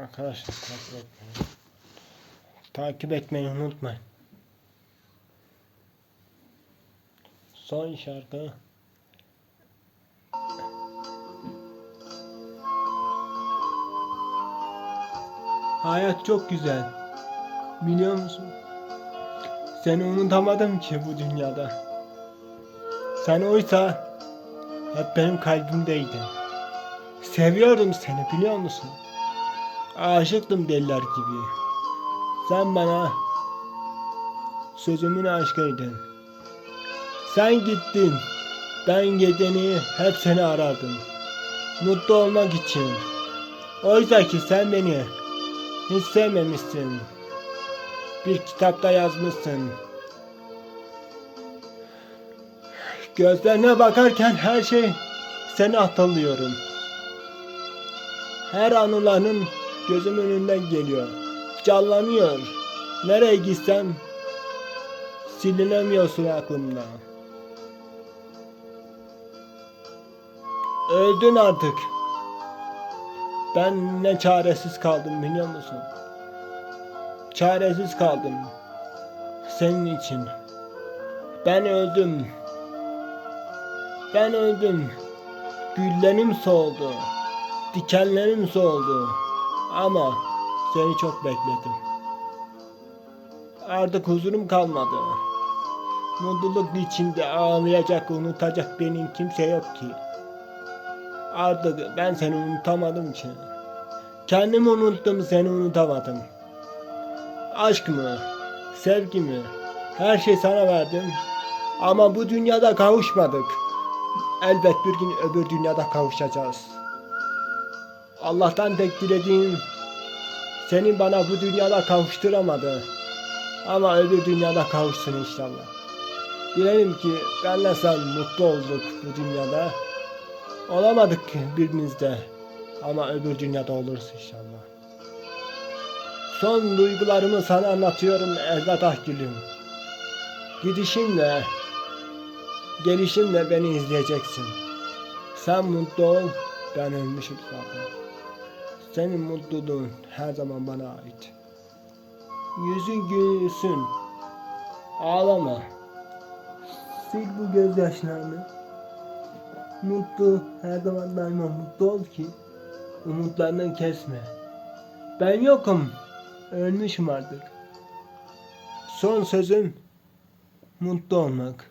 Arkadaşlar takip etmeyi. Takip etmeyi unutmayın. Son şarkı. Hayat çok güzel. Biliyor musun? Seni unutamadım ki bu dünyada. Sen oysa hep benim kalbimdeydin. Seviyorum seni biliyor musun? Aşıktım deliler gibi. Sen bana sözümün aşkıydın. Sen gittin. Ben geceni hep seni aradım. Mutlu olmak için. Oysa ki sen beni hiç sevmemişsin. Bir kitapta yazmışsın. Gözlerine bakarken her şey seni hatırlıyorum. Her anıların gözüm önünden geliyor. Canlanıyor. Nereye gitsem silinemiyorsun aklımda. Öldün artık. Ben ne çaresiz kaldım biliyor musun? Çaresiz kaldım. Senin için. Ben öldüm. Ben öldüm. Güllerim soldu. Dikenlerim soldu. Ama seni çok bekledim. Artık huzurum kalmadı. Mutluluk içinde ağlayacak, unutacak benim kimse yok ki. Artık ben seni unutamadım ki. Kendimi unuttum, seni unutamadım. Aşk mı, sevgi mi, her şey sana verdim. Ama bu dünyada kavuşmadık. Elbet bir gün öbür dünyada kavuşacağız. Allah'tan tek dilediğim senin bana bu dünyada kavuşturamadı. Ama öbür dünyada kavuşsun inşallah. Dilerim ki benle sen mutlu olduk bu dünyada. Olamadık birimizde. Ama öbür dünyada oluruz inşallah. Son duygularımı sana anlatıyorum Elveda gülüm. Gidişinle, gelişinle beni izleyeceksin. Sen mutlu ol, ben ölmüşüm zaten. Senin mutluluğun her zaman bana ait. Yüzün gülsün. Ağlama. Sil bu gözyaşlarını. Mutlu, her zaman daima mutlu ol ki umutlarını kesme. Ben yokum. Ölmüşüm artık. Son sözüm mutlu olmak.